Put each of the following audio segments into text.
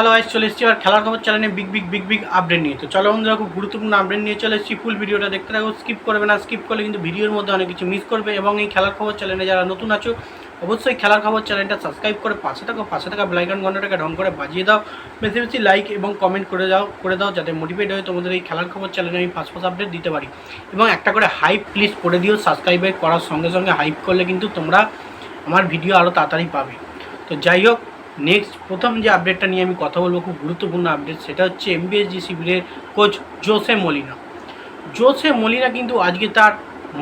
Hello আইস চলে এসেছি আর খেলার খবর চ্যানেলে big big big big update নিয়ে। তো চলো বন্ধুরা, খুব গুরুত্বপূর্ণ আপডেট নিয়ে চলে এসেছি। ফুল ভিডিওটা দেখতে থাকো স্কিপ করবে না স্কিপ করলে কিন্তু ভিডিওর মধ্যে অনেক কিছু মিস করবে এবং এই খেলার খবর চ্যানেলে যারা নতুন আছো, অবশ্যই খেলার খবর চ্যানেলটা সাবস্ক্রাইব করে পাশে থাকো, পাশে থাকা ব্লাইকন ঘন্টাটাকে ঢং করে বাজিয়ে দাও। বেশি বেশি লাইক এবং কমেন্ট করে দাও করে দাও, যাতে মোটিভেট হয়ে তোমাদের এই খেলার খবর চ্যানেলে আমি ফার্স্ট ফার্স্ট আপডেট দিতে পারি। এবং একটা করে হাইপ প্লিজ করে দিও সাবস্ক্রাইব করার সঙ্গে সঙ্গে হাইপ করলে কিন্তু তোমরা আমার ভিডিও আরও তাড়াতাড়ি পাবে। তো যাই হোক নেক্সট প্রথম যে আপডেটটা নিয়ে আমি কথা বলব, খুব গুরুত্বপূর্ণ আপডেট সেটা হচ্ছে এমবিএসজি শিবিরের coach Jose Molina Jose Molina কিন্তু আজকে তার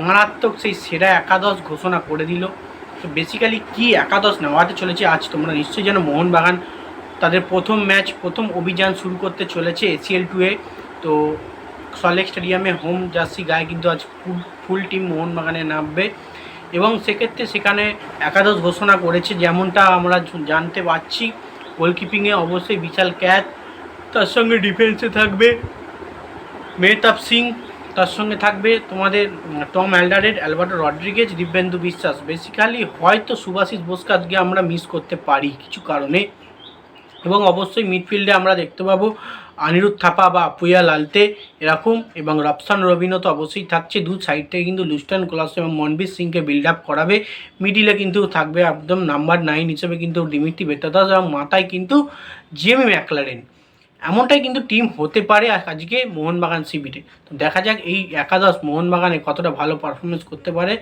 মারাত্মক সেই সেরা একাদশ ঘোষণা করে দিল। তো বেসিক্যালি কী একাদশ নেওয়াতে চলেছে, আজ তোমরা নিশ্চয়ই যেন মোহনবাগান। তাদের প্রথম ম্যাচ প্রথম অভিযান শুরু করতে চলেছে এসিএল টুয়ে তো সলেক স্টেডিয়ামে হোম জার্সি গায়ে কিন্তু আজ ফুল ফুল টিম মোহনবাগানে নামবে। এবং সেক্ষেত্রে সেখানে একাদশ ঘোষণা করেছে, যেমনটা আমরা জানতে পারছি। গোলকিপিংয়ে অবশ্যই বিশাল ক্যাচ। তার সঙ্গে ডিফেন্সে থাকবে মেহতাব সিং। তার সঙ্গে থাকবে তোমাদের Tom Aldred Alberto Rodriguez, Dibyendu Biswas. Basically হয়তো সুভাষিস বোসকে আমরা মিস করতে পারি কিছু কারণে। এবং অবশ্যই মিডফিল্ডে আমরা দেখতে পাবো অনিরুদ্ধ থাপা বা আপুয়া লালতে এরকম এবং রফসান রবিনও তো অবশ্যই থাকছে। দু সাইড থেকে কিন্তু লুস্টান ক্লাস এবং মনবীর সিংকে বিল্ড আপ করাবে। মিডিলে কিন্তু থাকবে একদম নাম্বার নাইন হিসেবে কিন্তু ডিমিটি বেতাদাস এবং মাথায় কিন্তু জিএমি ম্যাকলারেন এমনটাই কিন্তু টিম হতে পারে আজকে মোহনবাগান শিবিরে তো দেখা যাক এই একাদশ মোহনবাগানে কতটা ভালো পারফরমেন্স করতে পারে।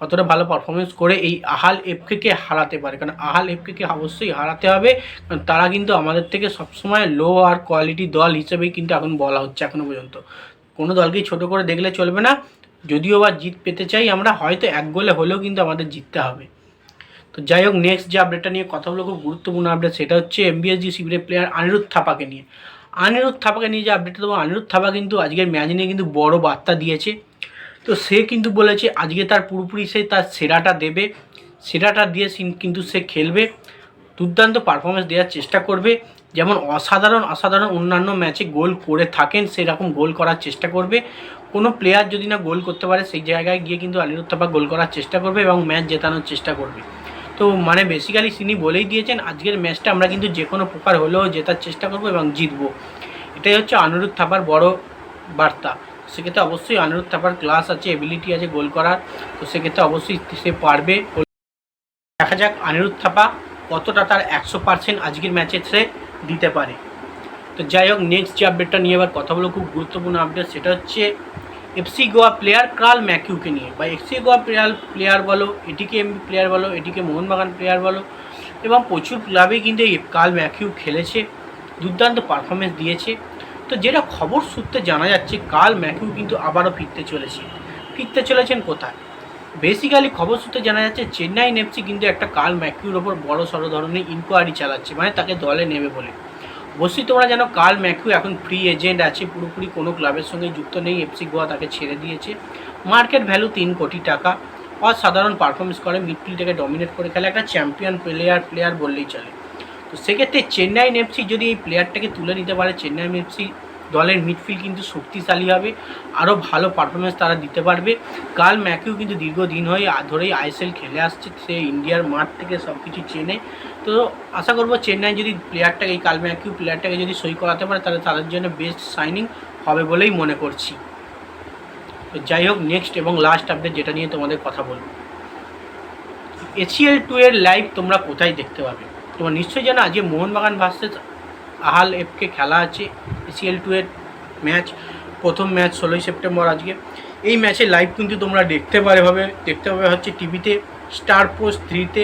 কতটা ভালো পারফরমেন্স করে এই আহাল এফকেকে হারাতে পারে। কারণ আহাল এফকেকে অবশ্যই হারাতে হবে। কারণ তারা কিন্তু আমাদের থেকে সবসময় লো আর কোয়ালিটি দল হিসেবেই কিন্তু এখন বলা হচ্ছে এখনও পর্যন্ত। কোনো দলকেই ছোট করে দেখলে চলবে না। যদিও বা জিত পেতে চাই আমরা, হয়তো এক গোলে হলেও কিন্তু আমাদের জিততে হবে। তো যাই হোক নেক্সট যে আপডেটটা নিয়ে কথা বলব, খুব গুরুত্বপূর্ণ আপডেট সেটা হচ্ছে এমবিএসজি শিবিরের প্লেয়ার অনিরুদ্ধ থাপাকে নিয়ে। অনিরুদ্ধ থাপাকে নিয়ে যে আপডেটটা দেবো অনিরুদ্ধ থাপা কিন্তু আজকের ম্যাচ নিয়ে কিন্তু বড় বার্তা দিয়েছে। তো সে কিন্তু বলেছে, আজকে তার পুরোপুরি সে তার সেরাটা দেবে। সেরাটা দিয়ে কিন্তু সে খেলবে। দুর্দান্ত পারফরমেন্স দেওয়ার চেষ্টা করবে। যেমন অসাধারণ অসাধারণ অন্যান্য ম্যাচে গোল করে থাকেন, সেরকম গোল করার চেষ্টা করবে। কোনো প্লেয়ার যদি না গোল করতে পারে, সেই জায়গায় গিয়ে কিন্তু থাপা গোল করার চেষ্টা করবে এবং ম্যাচ জেতানোর চেষ্টা করবে। তো মানে বেসিক্যালি তিনি বলেই দিয়েছেন, আজকের ম্যাচটা আমরা কিন্তু যে কোনো প্রকার হলেও জেতার চেষ্টা করব এবং জিতবো। এটাই হচ্ছে অনিরুদ্ধ থাপার বড় বার্তা। সেক্ষেত্রে অবশ্যই অনিরুদ্ধ থাপার ক্লাস আছে এবিলিটি আছে গোল করার। তো সেক্ষেত্রে অবশ্যই সে পারবে। দেখা যাক অনিরুদ্ধ থাপা কতটা তার একশো পার্সেন্ট আজকের ম্যাচে সে দিতে পারে। তো যাই হোক নেক্সট যে আপডেটটা নিয়ে এবার কথা বলো খুব গুরুত্বপূর্ণ আপডেট সেটা হচ্ছে এফসি গোয়া প্লেয়ার কার্ল ম্যাকিউকে নিয়ে। বা এফসি গোয়া প্লেয়ার প্লেয়ার বলো, এটিকে এমবি প্লেয়ার বলো, এটিকে মোহনবাগান প্লেয়ার বলো, এবং প্রচুর ক্লাবে কিন্তু এই কার্ল ম্যাকিউ খেলেছে। দুর্দান্ত পারফরমেন্স দিয়েছে। তো যেটা খবর সূত্রে জানা যাচ্ছে কার্ল ম্যাকিউ কিন্তু আবারও ফিরতে চলেছে। ফিরতে চলেছেন কোথায়? বেসিক্যালি খবর সূত্রে জানা যাচ্ছে, চেন্নাই নেপসি কিন্তু একটা কার্ল ম্যাকিউর ওপর বড় সড়ো ধরনের ইনকোয়ারি চালাচ্ছে মানে তাকে দলে নেবে বলে। অবশ্যই তোমরা জানো, কাল ম্যাকিউ এখন ফ্রি এজেন্ট আছে, পুরোপুরি কোনো ক্লাবের সঙ্গে যুক্ত নেই এফসি গোয়া তাকে ছেড়ে দিয়েছে। মার্কেট ভ্যালু তিন কোটি টাকা। অসাধারণ পারফরমেন্স করে মিডফিল্ডটাকে ডমিনেট করে খেলে, একটা চ্যাম্পিয়ন প্লেয়ার প্লেয়ার বললেই চলে। তো সেক্ষেত্রে চেন্নাই এফসি যদি এই প্লেয়ারটাকে তুলে নিতে পারে, চেন্নাই এফসি দলের মিডফিল্ড কিন্তু শক্তিশালী হবে আরও ভালো পারফরমেন্স তারা দিতে পারবে। কাল ম্যাকিউ কিন্তু দীর্ঘদিন হয়ে ধরেই আইএসএল খেলে আসছে, সে ইন্ডিয়ার মাঠ থেকে সব কিছু চেনে। তো আশা করব চেন্নাই যদি প্লেয়ারটাকে এই কাল ম্যাকিউ প্লেয়ারটাকে যদি সই করাতে পারে, তাহলে তাদের জন্য বেস্ট সাইনিং হবে বলেই মনে করছি। তো যাই হোক নেক্সট এবং লাস্ট আপডেট যেটা নিয়ে তোমাদের কথা বলব। এসিএল টু এর লাইভ তোমরা কোথায় দেখতে পাবে? তোমরা নিশ্চয়ই জানো, আজকে মোহনবাগান ভার্সেস আহাল এফকে খেলা আছে, এসিএল টু এর ম্যাচ, প্রথম ম্যাচ ষোলোই সেপ্টেম্বর আজকে। এই ম্যাচে লাইভ কিন্তু তোমরা দেখতে পারে ভাবে, দেখতে পাবে হচ্ছে টিভিতে স্টার পোস্ট থ্রিতে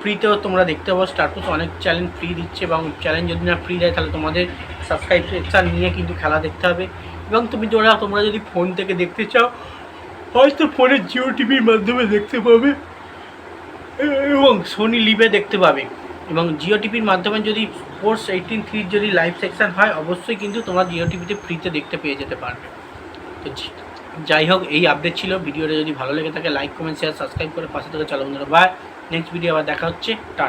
ফ্রিতেও তোমরা দেখতে পাবো। স্টার পোস্ট অনেক চ্যালেঞ্জ ফ্রি দিচ্ছে এবং চ্যালেঞ্জ যদি না ফ্রি দেয়, তাহলে তোমাদের সাবস্ক্রাইবশন নিয়ে কিন্তু খেলা দেখতে হবে। এবং তুমি তোমরা তোমরা যদি ফোন থেকে দেখতে চাও, হয়তো ফোনে জিও টিভির মাধ্যমে দেখতে পাবে, এবং সোনি লিভে দেখতে পাবে। এবং জিও টিভির মাধ্যমে যদি স্পোর্টস এইটিন থ্রির যদি লাইভ সেকশান হয়, অবশ্যই কিন্তু তোমরা জিও টিভিতে ফ্রিতে দেখতে পেয়ে যেতে পারবে। তো যাই হোক, এই আপডেট ছিল। ভিডিওটা যদি ভালো লেগে থাকে লাইক কমেন্ট শেয়ার সাবস্ক্রাইব করে পাশে থেকে চলো বন্ধুরা। বাই নেক্সট ভিডিও আবার দেখা হচ্ছে। টাটা